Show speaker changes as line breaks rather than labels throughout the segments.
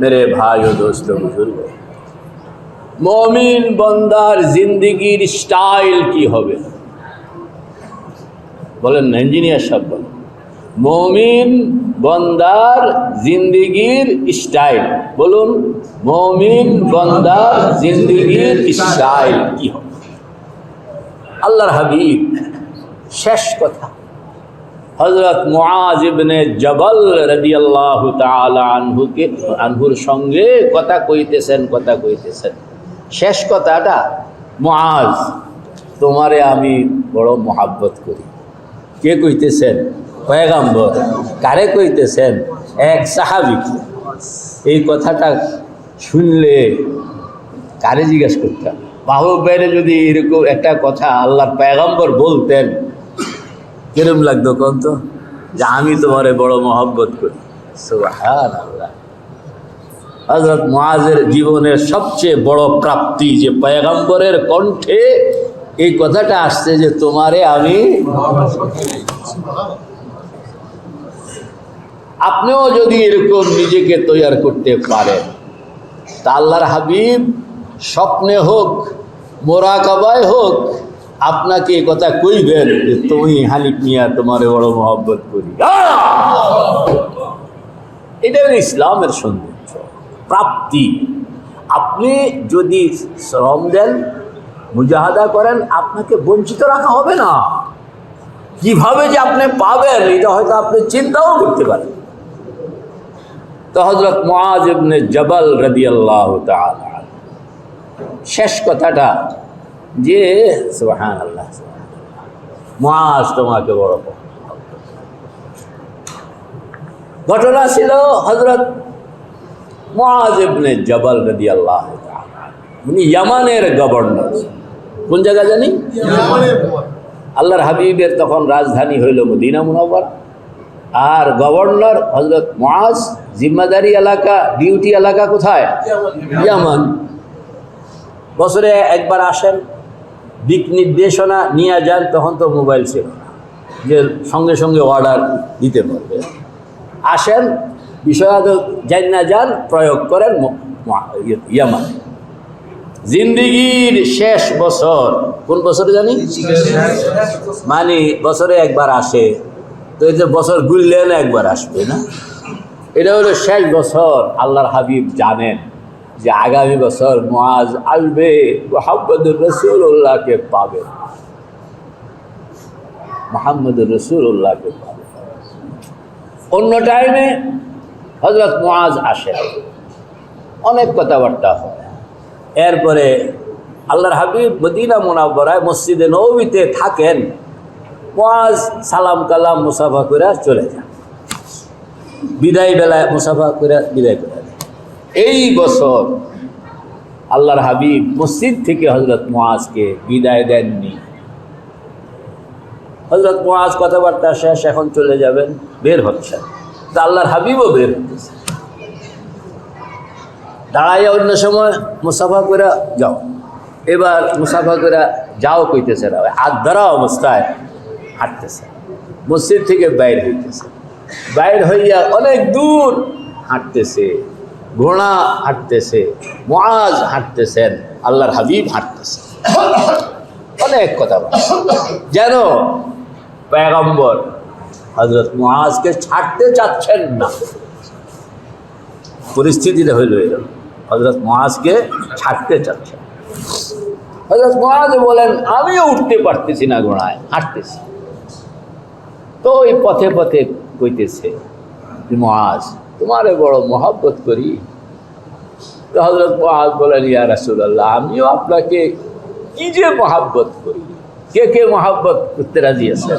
মেরে ভাই ও দোস্ত বুজুর্গ মমিন বন্দার জিন্দিগির স্টাইল কি হবে বলেন না ইঞ্জিনিয়ার সাহেব বলেন মমিন বন্দার জিন্দিগির স্টাইল বলুন মমিন বন্দার জিন্দিগির স্টাইল কি হবে আল্লাহর হাবিব শেষ কথা হজরত মুআজ ইবনে জবল রাদিয়াল্লাহু তাআলা আনহুকে, আনহুর সঙ্গে কথা কইতেছেন কথা কইতেছেন। শেষ কথাটা, মুআজ, তোমারে আমি বড় মহাব্বত করি। কে কইতেছেন? পয়গাম্বর। কারে কইতেছেন? এক সাহাবিকে এই কথাটা শুনলে কারে জিজ্ঞাসা করতাম মাহবুব ভাইরে যদি এরকম একটা কথা আল্লাহর পয়গাম্বর বলতেন কিরম লাগতো কোন তো? যে আমি তোমারে বড় মহব্বত করি। হজরত মহাজের জীবনের সবচেয়ে বড় প্রাপ্তি যে পয়গম্বরের কণ্ঠে এই কথাটা আসছে যে তোমারে আমি আপনিও যদি এরকম নিজেকে তৈয়ার করতে পারেন, তা আল্লাহর হাবিব স্বপ্নে হোক, মোরাকাবায় হোক আপনাকে কথা কইবেন যে তুমি হানিফ মিয়া, তোমারে বড় মহব্বত করি। এটা ইসলামের সৌন্দর্য, প্রাপ্তি। আপনি যদি শ্রম দেন, মুজাহাদা করেন, আপনাকে বঞ্চিত রাখা হবে না। কীভাবে যে আপনি পাবেন, এটা হয়তো আপনি চিন্তাও করতে পারেন। তো হজরত ইবনে জবল রাদিয়াল্লাহু তাআলা, শেষ কথাটা যে সুবহান আল্লাহ মুআজ তোমাকে বড়। ঘটনা ছিল হজরত মুআজ ইবনে জবল রাদিয়াল্লাহু তাআলা। উনি ইয়ামানের গভর্নর। কোন জায়গা জানি? আল্লাহর হাবিবের তখন রাজধানী হইল মদিনা মুনাওয়ার। আর গভর্নর হজরত মুআজ জিম্মাদারি এলাকা ডিউটি এলাকা কোথায়? ইয়ামান। বছরে একবার আসেন। দিক নির্দেশনা নিয়ে যান, তখন তো মোবাইল ছিল না। যে সঙ্গে সঙ্গে অর্ডার দিতে পারবে। আসেন, বিষয়াদ যান না যান, প্রয়োগ করেন ম- ইয়ামান। জিন্দিগির শেষ বছর, কোন বছরে জানি? মানে বছরে একবার আসে। তো এই যে বছর গুললেন একবার আসবে না। এটা হলো শেষ বছর, আল্লাহর হাবিব জানেন। যে আগামী বছর মাজ আসবে, মোহাম্মদুর রসুল্লাহকে পাবে। মোহাম্মদুর রসুল্লাহকে পাবে। অন্য টাইমে হজরত মোয়াজ আসে। অনেক কথাবার্তা হয়। এরপরে আল্লাহর হাবিব মদিনা মোনাব্বরায় মসজিদে নবীতে থাকেন। মোয়াজ সালাম কালাম মুসাফা করে চলে যান। বিদায় বেলায় মুসাফা করে বিদায় করে। এই বছর আল্লাহর হাবিব মসজিদ থেকে হজরত মোয়াজকে বিদায় দেননি। হজরত মোয়াজ কথাবার্তা শেষ, এখন চলে যাবেন, বের হচ্ছেন। তা আল্লাহর হাবিবও বের হতেছে দাঁড়াইয়া অন্য সময় মুসাফা করে যাও। এবার মুসাফা করে যাও কইতেছে না হাত ধরা অবস্থায় হাঁটতেছে। মসজিদ থেকে বাইর হইতেছে। বাইর হইয়া অনেক দূর হাঁটতেছে। ঘোড়া হাঁটতেছে, মহাজ হাঁটতেছেন, আল্লাহর হাবিব হাঁটতেছে। অনেক কথা বলে। যেন পেগম্বর হজরত মহাজকে ছাড়তে চাচ্ছেন না। পরিস্থিতিটা হইল এরকম। হজরত মহাজকে ছাড়তে চাচ্ছেন হজরত মহাজ বলেন, আমিও উঠতে পারতেছি না ঘোড়ায়, হাঁটতেছি। তো ওই পথে পথে কইতেছে মহাজ তোমারে বড় মহব্বত করি। তো হজরত মহাজ বলেন, ইয়া রাসুল্লাহ আমিও আপনাকে কি যে মহাব্বত করি? কে কে মহাব্বত করতে রাজি আছেন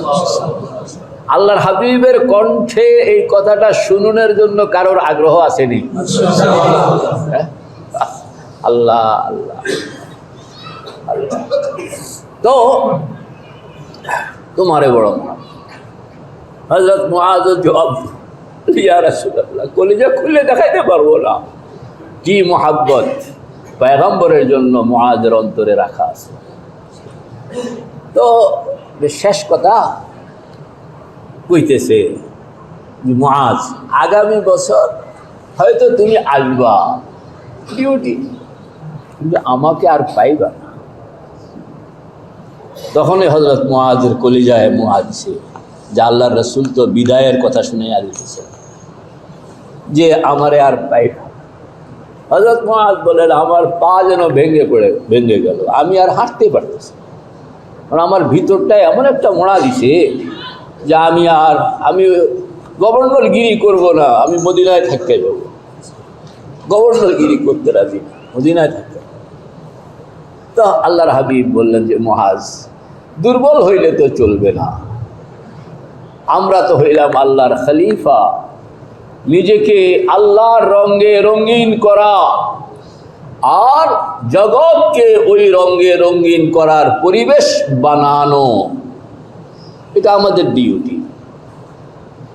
আল্লাহর হাবিবের কণ্ঠে এই কথাটা শুনুনের জন্য কারোর আগ্রহ আসেনি? আল্লাহ আল্লাহ তো তোমারে বড় হজরত মহাজ জবাব ইয়া রাসূলুল্লাহ, কলিজা খুলে দেখাইতে পারব না। কি মোহাব্বত? পয়গম্বরের জন্য মহাজের অন্তরে রাখা আছে। তো শেষ কথা কইতেছে মহাজ আগামী বছর হয়তো তুমি আসবা। ডিউটি কিন্তু আমাকে আর পাইবা না। তখনই হজরত মহাজের কলিজায় মহাজছে যে আল্লাহর রসুল তো বিদায়ের কথা শুনে আর দিতেছে যে আমারে আর পাইবা হজরত মহাজ বলেন আমার পা যেন ভেঙে পড়ে, ভেঙে গেল। আমি আর হাঁটতে পারতেছি কারণ আমার ভিতরটায় এমন একটা মোড়া দিছে যে আমি আর, আমি গভর্নর গিরি করব না, আমি মদিনায় থাকতে যাব গভর্নর গিরি করতে রাজি মদিনায় থাকতে তো আল্লাহর হাবিব বললেন যে মহাজ দুর্বল হইলে তো চলবে না। আমরা তো হইলাম আল্লাহর খলিফা। নিজেকে আল্লাহর রঙে রঙিন করা। আর জগৎকে ওই রঙে রঙিন করার পরিবেশ বানানো। এটা আমাদের ডিউটি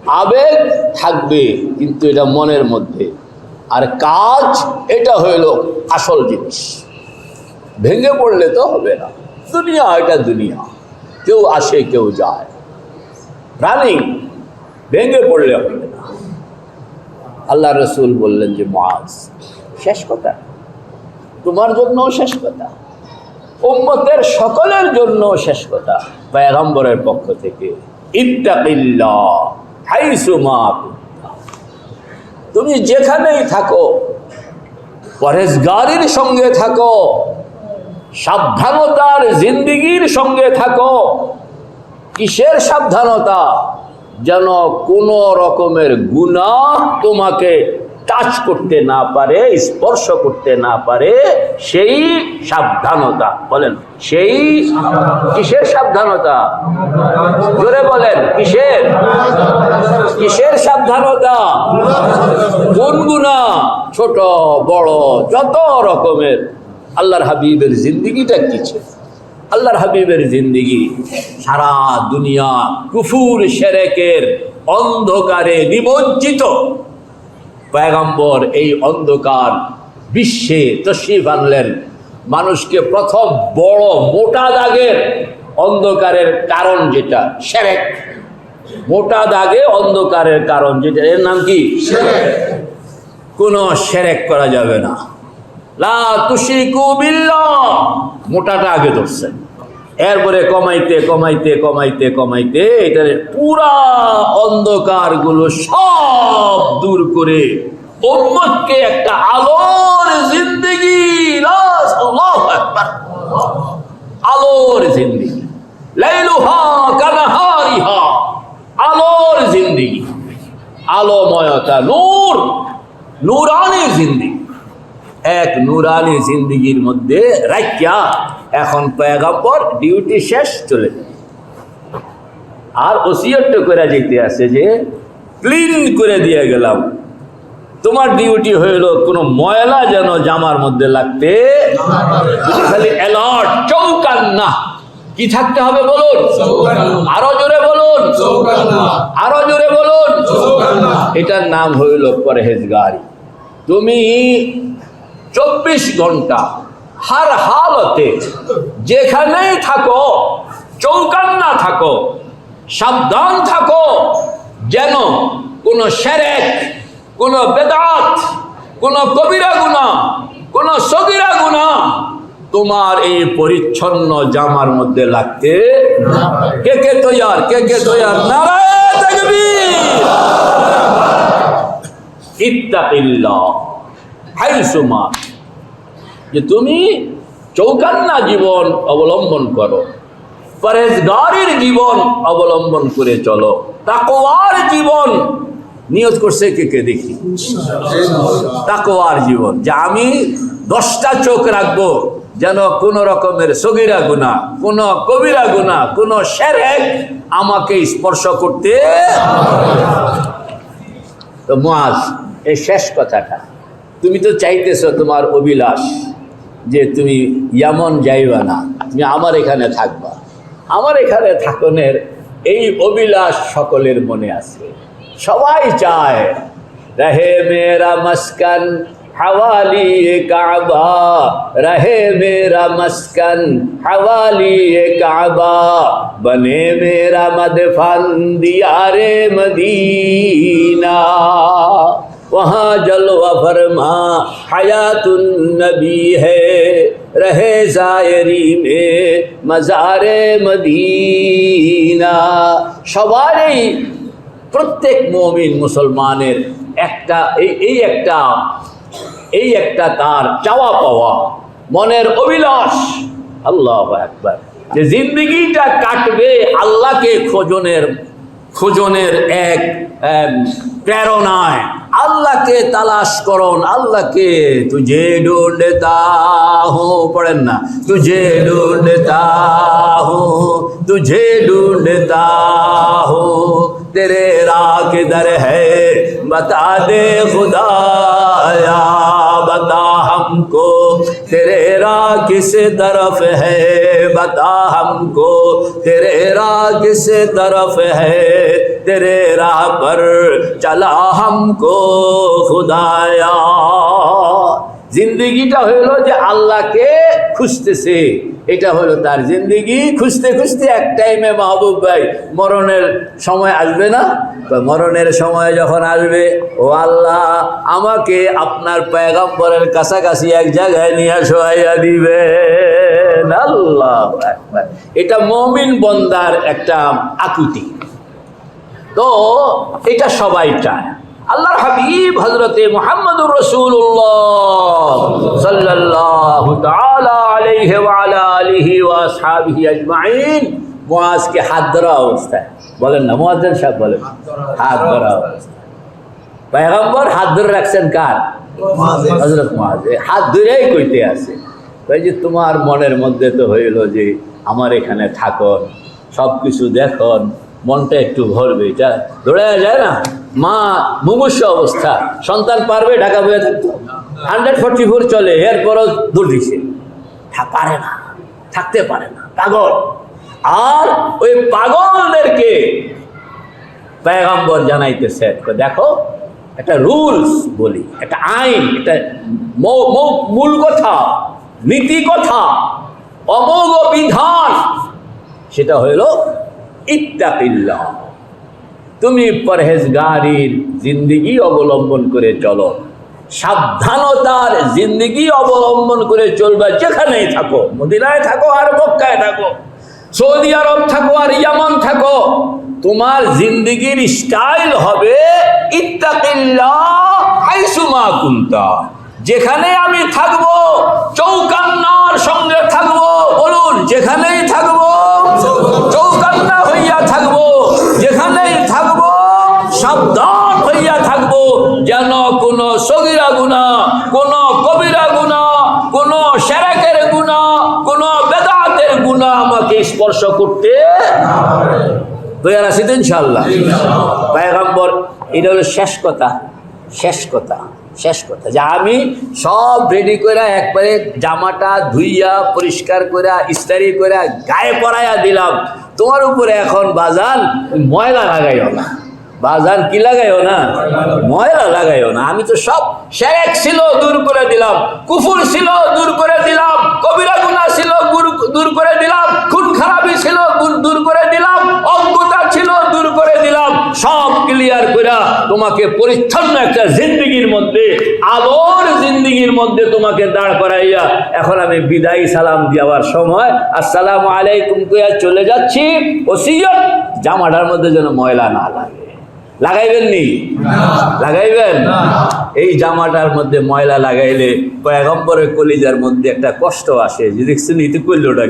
আবেগ থাকবে, কিন্তু এটা মনের মধ্যে। আর কাজ, এটা হইল আসল জিনিস। ভেঙে পড়লে তো হবে না। দুনিয়া এটা দুনিয়া। কেউ আসে, কেউ যায়। রানিং, ভেঙে পড়লে হবে না। আল্লাহ রসুল বললেন যে মাজ শেষ কথা। তোমার জন্যও শেষ কথা। উম্মতের সকলের জন্য শেষ কথা। পয়গম্বরের পক্ষ থেকে। তুমি যেখানেই থাকো পরেশগারির সঙ্গে থাকো, সাবধানতার জিন্দিগির সঙ্গে থাকো কিসের সাবধানতা? যেন কোনো রকমের গুনাহ তোমাকে টাচ করতে না পারে, স্পর্শ করতে না পারে, সেই সাবধানতা। বলেন, সেই কিসের সাবধানতা? জোরে বলেন, কিসের? কিসের সাবধানতা? কোন গুণা ছোট, বড়, যত রকমের। আল্লাহর হাবিবের জিন্দিগিটা কি ছিল? আল্লাহর হাবিবের জিন্দিগি সারা দুনিয়া কুফুর সেরেকের অন্ধকারে নিমজ্জিত। পয়গম্বর এই অন্ধকার বিশ্বে তশরিফ আনলেন। মানুষকে প্রথম বড় মোটা দাগের অন্ধকারের কারণ যেটা সেরেক। মোটা দাগে অন্ধকারের কারণ যেটা এর নাম কি? কোনো সেরেক করা যাবে না। লা তুশরিকু বিল্লাহ। মোটাটা আগে ধরছেন এরপরে কমাইতে কমাইতে কমাইতে কমাইতে এটার পুরা অন্ধকারগুলো সব দূর করে উম্মতকে একটা আলোর জিন্দগি। আলোর জিন্দগি। লাইলুহা কানাহারিহা। আলোর জিন্দগি। আলোময়তা নূর। নূরানি জিন্দগি। এক নুরানি জিন্দিগির মধ্যে রাখিয়া এখন পয়গাম্বর ডিউটি শেষ চলে যায়। আর ওসিয়তটা করে যেতে আছে যে ক্লিন করে দিয়ে গেলাম। তোমার ডিউটি হইল কোনো ময়লা যেন জামার মধ্যে লাগতে খালি অ্যালার্ট চৌকান না কি থাকতে হবে বলুন? আরও জোরে বলুন? আরও জোরে বলুন? এটার নাম হইল পরহেজগারি। তুমি চব্বিশ ঘণ্টা। হার হালতে যেখানেই থাকো, চৌকান্না থাকো, সাবধান থাকো, যেন কোনো সেরেক, কোনো বেদাত, কোনো কবিরা গুণা, কোনো সগিরা গুণা তোমার এই পরিচ্ছন্ন জামার মধ্যে লাগতে কে কে তৈয়ার, কে কে তৈয়ার? নারায়ণ তাকবীর। ইত্তাকিল্লাহ। হাইসুমা যে তুমি চৌকান্না জীবন অবলম্বন করো পরেজগারির জীবন অবলম্বন করে চলো, তাকওয়ার জীবন নিয়োগ করছে কে কে দেখি? তাকওয়ার জীবন, যে আমি দশটা চোখ রাখব, যেন কোন রকমের সগিরা গুণা, কোন কবিরা গুণা, কোন সেরেক আমাকে স্পর্শ করতে তো মাস এই শেষ কথাটা। তুমি তো চাইতেছ তোমার অভিলাষ যে তুমি ইয়ামন যাইবা না, তুমি আমার এখানে থাকবা। আমার এখানে থাকনের এই অভিলাষ সকলের মনে আছে। সবাই চায়, রহে মেরা মস্কান, হাওয়ালি কাবা। রহে মেরা মস্কান, হাওয়ালি কাবা। বনে মেরা মদফান, দিয়ারে মদিনা। वहाँ जलवा फरमा हयातुन नबी है रहे जायरी में मज़ारे মদিনা সবারই প্রত্যেক মমিন মুসলমানের একটা এই এই একটা এই একটা তার চাওয়া পাওয়া মনের অভিলাষ আল্লাহ একবার যে জিন্দগিটা কাটবে আল্লাহকে খোঁজনের খোঁজনের এক এক প্রেরণায় আল্লাহকে তালাশ করন আল্লাহকে তুঝে ঢুঁডতা হো পড়েন না তুঝে ঢুঁডতা হো तुझे ढूंढता हूँ तेरे राह किधर है बता दे खुदाया बता हमको تیرے را کس طرف ہے بتا ہم کو۔ تیرے را کس طرف ہے تیرے راہ پر چلا ہم کو خدایا۔ জিন্দগিটা হইল যে আল্লাহকে খুঁজতেছে। এটা হলো তার জিন্দগি। খুঁজতে খুঁজতে এক টাইমে মাহবুব ভাই মরণের সময় আসবে না? মরণের সময় যখন আসবে, ও আল্লাহ, আমাকে আপনার পয়গাম্বরের কাছাকাছি এক জায়গায় নিয়ে শোয়াইয়া দিবে আল্লাহ এটা মমিন বন্দার একটা আকুতি। তো এটা সবাই চায়। আল্লাহর হাবিব হজরতে মোহাম্মদুর রসুল্লাহ আলাইহি আলিহি ওয়া আজমাইন। হাত ধরা অবস্থায়। বলেন না সাহেব বলেন। হাত ধরা অবস্থায়। পয়গম্বর হাত ধরে রাখছেন কার? হজরত হাত ধরেই কইতে আছে। কই যে তোমার মনের মধ্যে তো হইল যে আমার এখানে থাকন সব কিছু দেখুন মনটা একটু ভরবে এটা দৌড়ে যায় না? মা, মুমূর্ষ অবস্থা। সন্তান পারবে ঢাকা বয়ে থাকতো হান্ড্রেড ফোরটি ফোর চলে, এরপরও দূর দিছে। পারে না, থাকতে পারে না, পাগল। আর ওই পাগলদেরকে পেগাম্বর জানাইতেছে দেখো, একটা রুলস বলি, একটা আইন, একটা মূল কথা, নীতি কথা, অমোঘ বিধান, সেটা হইল ইত্তাকিল্লাহ। তুমি পরহেজগারির জিন্দিগি অবলম্বন করে চলো। সাবধানতার জিন্দিগি অবলম্বন করে চলবে যেখানেই থাকো। মদিনায় থাকো, আর মক্কায় থাকো। সৌদি আরব থাকো, আর ইয়ামান থাকো। তোমার জিন্দিগির স্টাইল হবে ইত্তাকিল্লাহ হাইসুমা কুন্তা। যেখানে আমি থাকব, চৌকান্নার সঙ্গে থাকব, বলুন, যেখানেই থাকব, চৌকান্না থাকব, যেখানেই থাকব, সাবধান হইয়া থাকব, যেন কোনো সগিরা গুণা, কোনো কবিরা গুণা, কোনো সেরাকের গুণা, কোনো বেদাতের গুণা আমাকে স্পর্শ করতে তৈয়ার আছি তো ইনশাল্লাহ পায়গাম্বর, এটা হলো শেষ কথা শেষ কথা শেষ কথা। যে আমি সব রেডি করে একবারে জামাটা ধুইয়া, পরিষ্কার করে ইস্তারি করে গায়ে পরাইয়া দিলাম। তোমার উপরে এখন বাজান ময়লা লাগাইও না। বাজান কি লাগাইও না? ময়লা লাগাইও না। আমি তো সব শেরেক ছিল, দূর করে দিলাম। কুফুর ছিল, দূর করে দিলাম। কবিরা গুনাহ ছিল দূর করে দিলাম। খুন খারাপি ছিল দূর করে দিলাম। ক্লিয়ার করে তোমাকে পরিচ্ছন্ন একটা জিন্দগির মধ্যে, আলোর জিন্দগির মধ্যে তোমাকে দাঁড় করাইয়া এখন আমি বিদায়ী সালাম দেওয়ার সময় আসসালামু আলাইকুম কইয়া চলে যাচ্ছি। ওসিয়ত, জামাটার মধ্যে যেন ময়লা না লাগে। লাগাইবেন নি লাগাইবেন? এই জামাটার মধ্যে ময়লা লাগাইলে পয়গম্বরের কলিজার মধ্যে একটা কষ্ট আসে। যে দেখছেন, ইতি করলোটা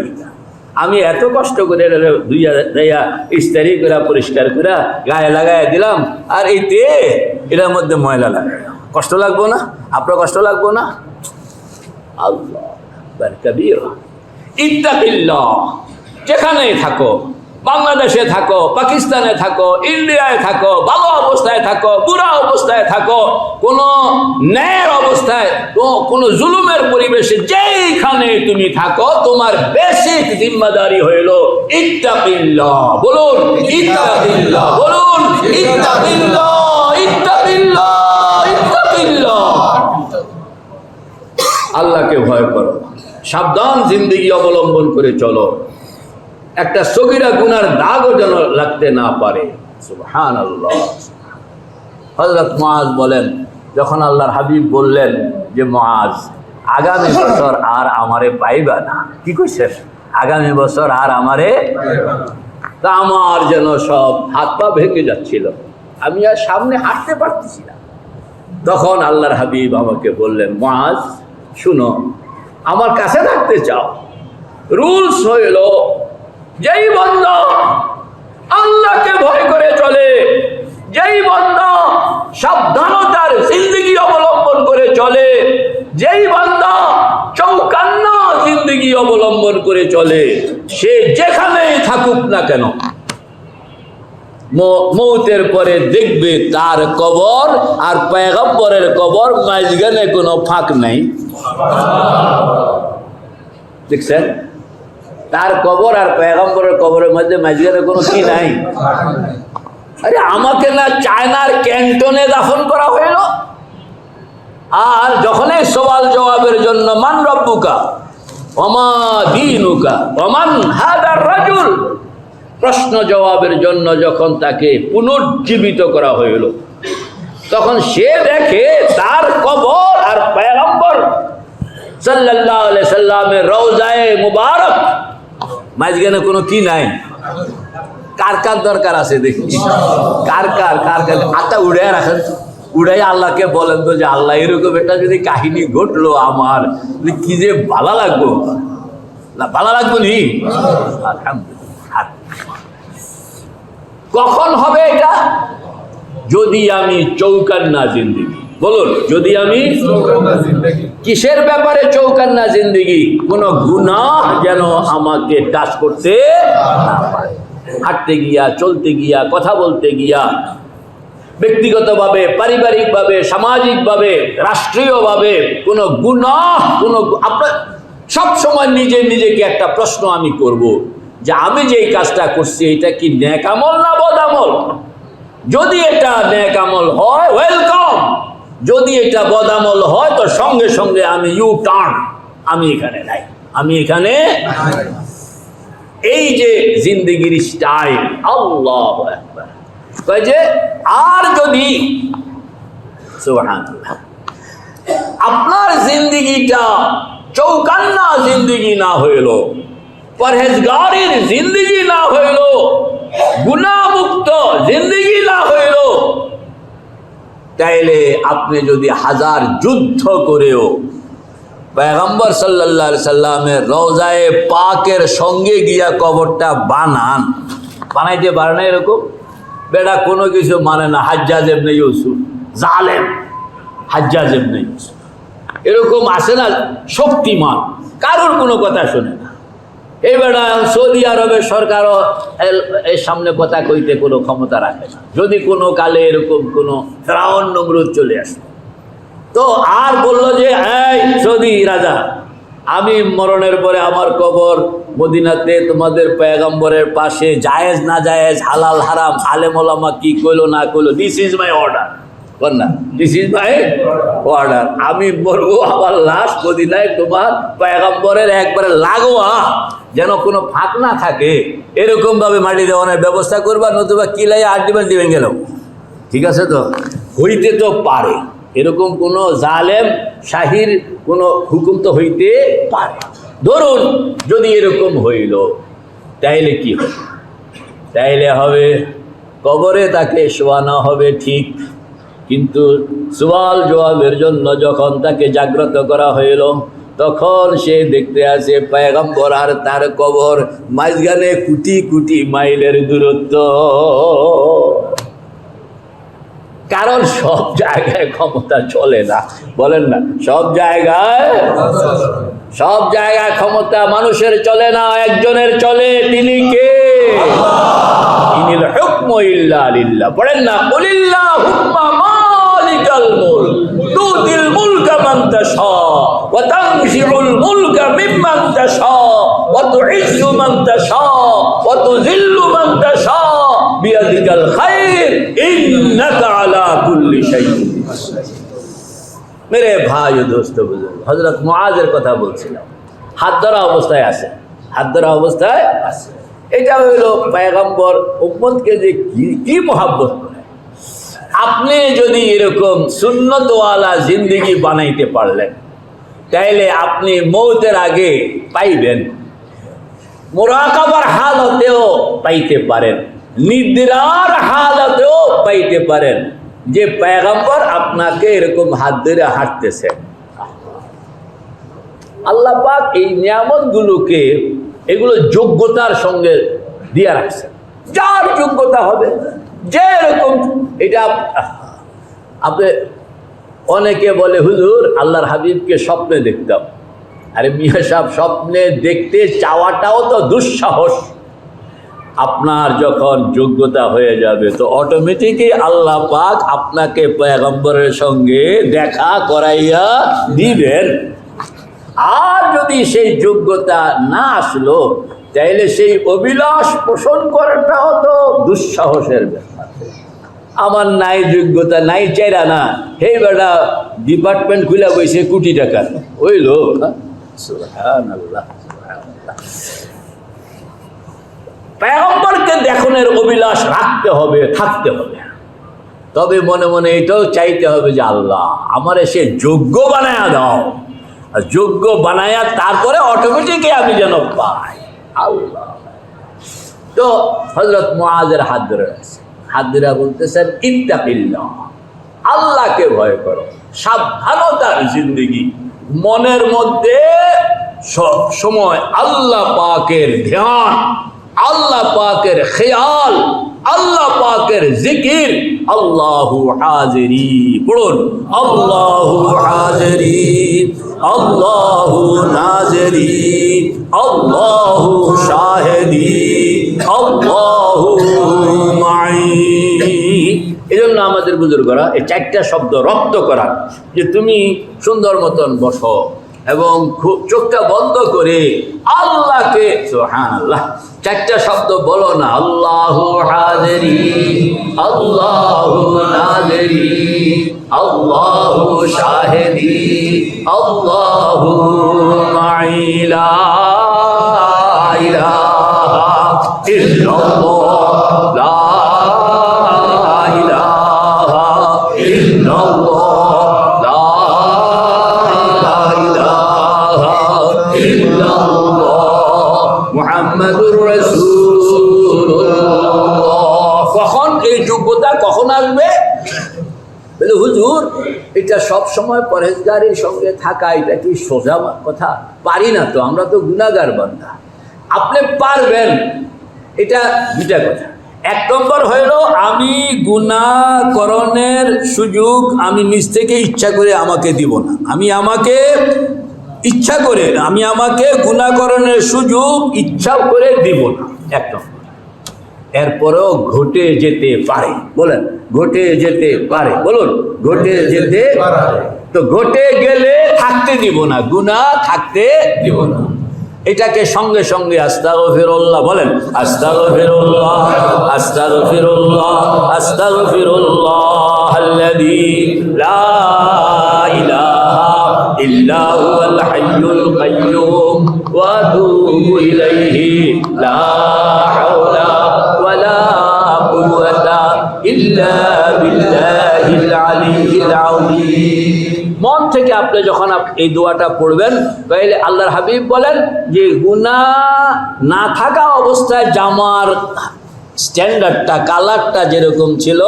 আমি এত কষ্ট করে দুইয়া দেয়া ইস্তারি করে, পরিষ্কার করে গায়ে লাগাই দিলাম। আর এই তে, এটার মধ্যে ময়লা লাগাইলাম কষ্ট লাগবো না? আপনার কষ্ট লাগবো না? আল্লাহ ইত্তাকিল্লাহ, যেখানেই থাকো। বাংলাদেশে থাকো, পাকিস্তানে থাকো, ইন্ডিয়ায় থাকো, ভালো অবস্থায় থাকো, বুড়া অবস্থায় থাকো, কোনো ন্যায়ের অবস্থায় কোনো জুলুমের পরিবেশে যেইখানে তুমি থাকো, তোমার বেসিক জিম্মাদারি হইল ইত্তাকিল্লাহ বলুন ইত্তাকিল্লাহ বলুন ইত্তাকিল্লাহ ইত্তাকিল্লাহ ইত্তাকিল্লাহ আল্লাহকে ভয় করো। সাবধান জিন্দিগি অবলম্বন করে চলো। একটা সগিরা গুনার দাগও যেন লাগতে না পারে। সুবহান আল্লাহ হজরত মাজ বলেন, যখন আল্লাহর হাবিব বললেন যে মহাজ আগামী বছর আর আমারে পাইবা না। কি কইছেন? আগামী বছর আর আমারে তা আমার যেন সব হাত পা ভেঙে যাচ্ছিল। আমি আর সামনে হাঁটতে পারতেছি না। তখন আল্লাহর হাবিব আমাকে বললেন মাজ শুনো, আমার কাছে থাকতে চাও। রুলস হইল যেই বন্ধ আল্লাহকে ভয় করে চলে, যেই বন্ধ সাবধানতার জিন্দগি অবলম্বন করে চলে, যেই বন্ধ চৌকান্ন জিন্দগি অবলম্বন করে চলে, সে যেখানেই থাকুক না কেন মৌতের পরে দেখবে তার কবর আর পয়গম্বরের কবর মাঝখানে কোনো ফাঁক নাই। দেখছেন? তার কবর আর পয়গম্বরের কবরের মধ্যে মাঝখানে কোনো কি নাই? আরে আমাকে না চায়নার ক্যান্টনে দাফন করা হইল। আর যখনই সওয়াল জবাবের জন্য, মান রব্বুকা প্রশ্ন জবাবের জন্য যখন তাকে পুনর্জীবিত করা হইল, তখন সে দেখে তার কবর আর পয়গম্বর সাল্লাল্লাহু আলাইহি সাল্লামের রওজায়ে মুবারক মাঝখানে কোনো কি নাই? কার কার দরকার আছে দেখি? কার কার কার কার? আত্মা উড়ে রাখেন। উড়াই আল্লাহকে বলেন তো যে আল্লাহ এরকম একটা যদি কাহিনী ঘটলো আমার কি যে ভালো লাগবো? না, ভালো লাগবো নি। কখন হবে এটা? যদি আমি চৌকান্না জিন্দিগি। বলুন, যদি আমি কিসের ব্যাপারে চৌকান্না জিন্দিগি? কোন গুনাহ যেন আমাকে টাচ করতে হাঁটতে গিয়া, চলতে গিয়া, কথা বলতে গিয়া, ব্যক্তিগতভাবে, পারিবারিকভাবে, সামাজিকভাবে, রাষ্ট্রীয়ভাবে কোনো গুনাহ, কোনো আপনার সবসময় নিজে নিজেকে একটা প্রশ্ন আমি করব যে আমি যে কাজটা করছি, এটা কি ন্যাকামল না বদামল যদি এটা ন্যাকামল হয় ওয়েলকাম যদি এটা বদামল হয়, তো সঙ্গে সঙ্গে আমি ইউ টার্ন আমি এখানে নাই। আমি এখানে এই যে জিন্দগির স্টাইল আল্লাহ যে, আর যদি আপনার জিন্দগিটা চৌকান্না জিন্দগি না হইল, পরহেজগারির জিন্দগি না হইল, গুণামুক্ত জিন্দগি না হইল তাইলে আপনি যদি হাজার যুদ্ধ করেও পেগম্বর আলাইহি সাল্লামের রওজায়ে পাকের সঙ্গে গিয়া কবরটা বানান। বানাইতে পারে না এরকম? বেটা কোনো কিছু মানে না, হাজ্জাজ এমনি ইউসুফ, জালেম, হাজ্জাজ এমনি ইউসুফ। এরকম আসে না, শক্তিমান, কারোর কোনো কথা শোনে না। এই বেটা সৌদি আরবের সরকারও এর- সামনে কথা কইতে কোনো ক্ষমতা রাখে না। যদি কোনো কালে এরকম কোনো ফেরাউন নমরুদ চলে আসে। তো আর বলল যে, এই সৌদি রাজা, আমি মরণের পরে আমার কবর মদিনাতে তোমাদের পয়গম্বরের পাশে জায়েজ না জায়েজ, হালাল হারাম, আলেম ওলামা কি কইলো না কইলো দিস ইজ মাই অর্ডার না। দিস ইজ মাই অর্ডার আমি বলব, আমার লাশ মদিনায় তোমার পয়গম্বরের একবারে লাগোয়া যেন কোনো ফাঁক না থাকে। এরকম ভাবে মাটি দেওয়ানোর ব্যবস্থা করবা, নতুবা কিলাই দিবেন দিবেন গেল ঠিক আছে তো? হইতে তো পারে। এরকম কোনো জালেম, শাহির কোনো হুকুম তো হইতে পারে। ধরুন, যদি এরকম হইল, তাইলে কি হবে? তাইলে হবে, কবরে তাকে শোয়ানো হবে ঠিক। কিন্তু সুয়াল জবাবের জন্য যখন তাকে জাগ্রত করা হইল তখন সে দেখতে আসে পায়গম্বর আর তার কবর মাঝখানে কুটি কুটি মাইলের দূরত্ব। কারণ সব জায়গায় ক্ষমতা চলে না। বলেন না সব জায়গায়? সব জায়গায় ক্ষমতা মানুষের চলে না একজনের চলে তিনি কে? ইনিল হুকমু ইল্লা লিল্লাহ। পড়েন না কুলিল্লাহ হুম্মা মেরে ভাই দোস্ত বুঝুন হজরত মুআজের কথা বলছিলাম। হাত ধরা অবস্থায় আছে। হাত ধরা অবস্থায় আছে। এটা হইল পয়গম্বর উম্মতকে যে কি মহাব্বত করে? আপনি যদি এরকম সুন্নতওয়ালা জিন্দিগি বানাইতে পারলেন, তাইলে আপনি মৌতের আগে পাইবেন। মোরাকাবার হালতেও পাইতে পারেন। নিদ্রার হালতেও পাইতে পারেন। যে পেগম্বর আপনাকে এরকম হাত ধরে হাঁটতেছে। আল্লাহ পাক এই নিয়ামত গুলোকে এগুলো যোগ্যতার সঙ্গে দিয়ে রাখছেন। যার যোগ্যতা হবে যে এরকম এটা আপনি অনেকে বলে, হুজুর, আল্লাহর হাবিবকে স্বপ্নে দেখতাম। আরে মিয়া সাহেব, স্বপ্নে দেখতে চাওয়াটাও তো দুঃসাহস। আপনার যখন যোগ্যতা হয়ে যাবে, তো অটোমেটিকই আল্লাহ পাক আপনাকে পয়গম্বরের সঙ্গে দেখা করাইয়া দিবেন। আর যদি সেই যোগ্যতা না আসলো তাইলে সেই অভিলাষ পোষণ করাটাও তো দুঃসাহসের ব্যাপার। আমার নাই যোগ্যতা, নাই চাইরা না। হে বেটা ডিপার্টমেন্ট খুলে বইছে কোটি টাকা। ওই লোক। পেগম্বরকে দেখনের অভিলাষ রাখতে হবে, থাকতে হবে। তবে মনে মনে এটাও চাইতে হবে যে আল্লাহ, আমার সে যোগ্য বানায়া দাও। আর যোগ্য বানায়া তারপরে অটোমেটিকই আমি যেন পাই। তো হজরত মহাজের হাত ধরে আছে হাত ধরে বলতেছেন ইত্তাকিল্লাহ আল্লাহকে ভয় করো। সাবধানতার জিন্দগি। মনের মধ্যে সব সময় আল্লাহ পাকের ধ্যান। আল্লাহ পাকের খেয়াল, আল্লাহ পাকের জিকির, আল্লাহু হাজিরি। পড়ুন, আল্লাহু হাজিরি, আল্লাহু নাজরি, আল্লাহু শাহেদি, আল্লাহু মাই এই জন্য আমাদের বুজুর্গরা এই চারটা শব্দ রপ্ত করা যে তুমি সুন্দর মতন বসো। এবং খুব চোখটা বন্ধ করে আল্লাহকে আল্লাহ চারটা শব্দ বলো না, আল্লাহ হাজরি, আল্লাহ নাজরি, আল্লাহ শাহেদি, আল্লাহ মাইলা এটা সব সময় পরেজগারের সঙ্গে থাকা এটা কি সোজা কথা? পারি না তো, আমরা তো গুণাগার বান্ধা আপনি পারবেন। এটা দুটা কথা। এক নম্বর হইল আমি গুণাকরণের সুযোগ আমি নিজ থেকে ইচ্ছা করে আমাকে দিব না। আমি আমাকে ইচ্ছা করে, আমি আমাকে গুণাকরণের সুযোগ ইচ্ছা করে দিব না। এক নম্বর। এরপরেও ঘটে যেতে পারে। বলেন, ঘটে যেতে পারে। বলুন, ঘটে যেতে তো ঘটে গেলে থাকতে দিব না গুণা থাকতে দিব না। এটাকে সঙ্গে সঙ্গে আস্তাগো ফিরুল্লাহ বলেন আস্তাগো ফিরুল্লাহ আস্তাগো ফিরুল্লাহ আস্তাগো ফিরুল্লাহ লা ইলাহা ইল্লা হুয়াল লা মন থেকে আপনি যখন এই দোয়াটা পড়বেন তাহলে আল্লাহর হাবিব বলেন যে গুনা না থাকা অবস্থায় জামার স্ট্যান্ডার্ডটা কালারটা যেরকম ছিল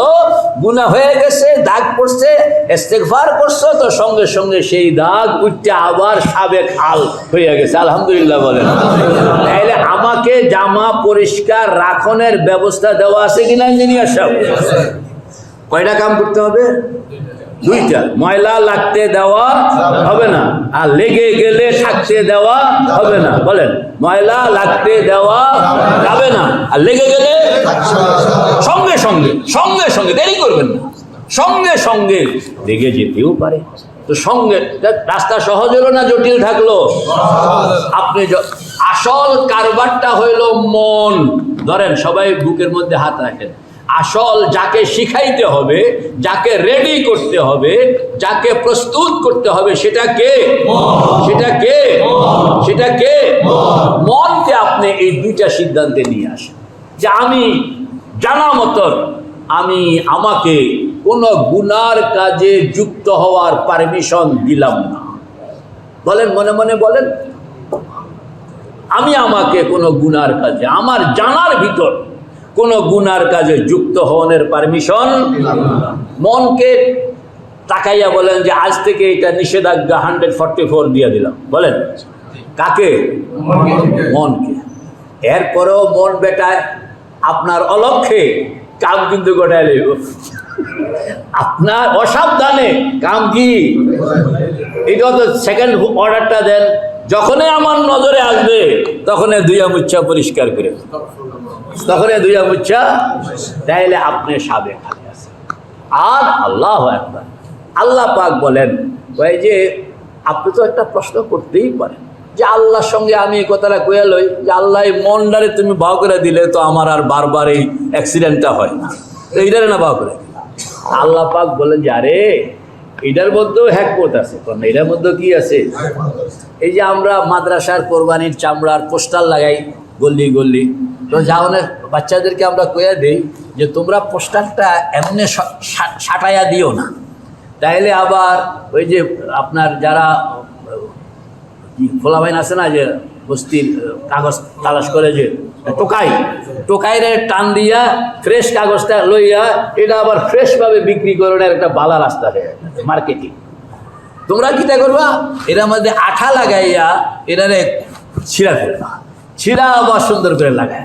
গুণা হয়ে গেছে, দাগ পড়ছে এস্তেকভার করছ, তো সঙ্গে সঙ্গে সেই দাগ উঠতে আবার সাবেক হাল হয়ে গেছে। আলহামদুলিল্লাহ বলেন। তাইলে আমাকে জামা পরিষ্কার রাখনের ব্যবস্থা দেওয়া আছে কিনা ইঞ্জিনিয়ার সাহেব? কয়টা কাম করতে হবে? দুইটা। ময়লা লাগতে দেওয়া হবে না। আর লেগে গেলে থাকতে দেওয়া হবে না। বলেন, ময়লা লাগতে দেওয়া যাবে না। আর লেগে গেলে সঙ্গে সঙ্গে সঙ্গে সঙ্গে, দেরি করবেন না। সঙ্গে সঙ্গে লেগে যেতেও পারে। তো সঙ্গে রাস্তা সহজ হলো না জটিল থাকল? আপনি আসল কারবারটা হইল মন। ধরেন, সবাই বুকের মধ্যে হাত রাখেন। আসল যাকে শিখাইতে হবে, যাকে রেডি করতে হবে, যাকে প্রস্তুত করতে হবে, সেটা কে? সেটা কে? সেটা কে? মনকে আপনি এই দুইটা সিদ্ধান্তে নিয়ে আসেন। যে আমি জানা মতন আমি আমাকে কোনো গুনার কাজে যুক্ত হওয়ার পারমিশন দিলাম না। বলেন, মনে মনে বলেন। আমি আমাকে কোনো গুনার কাজে, আমার জানার ভিতর কোনো গুনার কাজে যুক্ত হওয়ার পারমিশন মনকে তাকাইয়া বলেন যে আজ থেকে এটা নিষেধাজ্ঞা হান্ড্রেড ফর্টি ফোর দিয়ে দিলাম। বলেন? কাকে? মনকে। এরপরেও মন বেটায়, আপনার অলক্ষে কাম কিন্তু গোটায় লইব। আপনার অসাবধানে কাম কি? এটা তো সেকেন্ড অর্ডারটা দেন। যখনই আমার নজরে আসবে, তখনই দুইয়া মুচ্ছা পরিষ্কার করে তখনই দুইয়া মুচ্ছা তাইলে আপনি সাবে খালি আছেন। আর আল্লাহ একবার আল্লাহ পাক বলেন, ওই যে আপনি তো একটা প্রশ্ন করতেই পারেন, যে আল্লাহর সঙ্গে আমি এই কথাটা কয়ে লই, যে আল্লাহ এই মনটারে তুমি ভাও করে দিলে তো আমার আর বারবার এই অ্যাক্সিডেন্টটা হয় না। এইটারে না ভাও করে আল্লাহ পাক বলেন যে, আরে এটার মধ্যেও হ্যাকপথ আছে, কারণ এটার মধ্যে কি আছে? এই যে আমরা মাদ্রাসার কোরবানির চামড়ার পোস্টার লাগাই গল্লি গল্লি তো যাওনের বাচ্চাদেরকে আমরা কয়ে দিই যে তোমরা পোস্টারটা এমনি সাটাইয়া দিও না। তাইলে আবার ওই যে আপনার যারা, কি খোলাবাইন আছে না যে বস্তির কাগজ তালাশ করে যে টোকাই, টোকাইরে টান দিয়া ফ্রেশ কাগজটা লইয়া এটা আবার ফ্রেশভাবে বিক্রি করার একটা বালা রাস্তা হয়ে মার্কেটিং তোমরা কিটা করবা? এটার মধ্যে আঠা লাগাইয়া এটারে ছিঁড়া ফেলবা। ছিঁড়া আবার সুন্দর করে লাগাই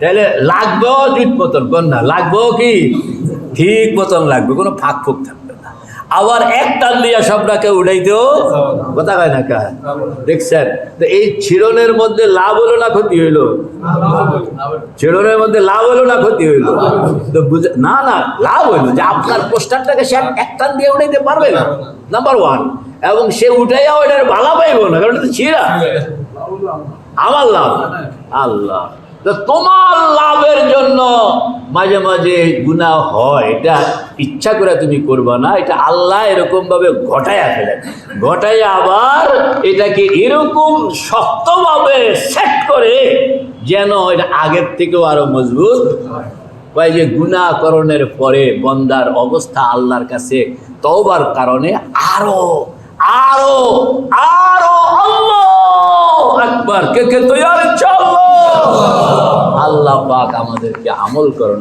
তাহলে লাগবেও ঠিক মতন কন্যা লাগবেও কি? ঠিক মতন লাগবে, কোনো ফাঁক ফুক থাকবে আবার এক টান দিয়া সবটাকে উঠাইতেও কথা হয় না কা দেখছেন? তো এই ছিড়নের মধ্যে লাভ হলো না ক্ষতি হইল? ছিড়নের মধ্যে লাভ হলো না ক্ষতি হইল? তো বুঝে না না, লাভ হইল। যে আপনার পোস্টারটাকে সে এক টান দিয়ে উঠাইতে পারবে না? নাম্বার ওয়ান এবং সে উঠাইয়া ওইটার ভালা পাইব না, কারণ এটা ছিঁড়া। আমার লাভ? আল্লাহ। তো তোমার লাভের জন্য মাঝে মাঝে গুনাহ হয়, এটা ইচ্ছা করে তুমি করবা না, এটা আল্লাহ এরকম ভাবে ঘটাইয়া ফেলেন ঘটাইয়া আবার এটাকে এরকম শক্তভাবে সেট করে যেন এটা আগের থেকেও আরও মজবুত হয়। যে গুণাকরণের পরে বন্দার অবস্থা আল্লাহর কাছে তওবার কারণে আরও আরও আরও একবার কে কে তৈরি আল্লাহ। পাক আমাদেরকে আমল করুন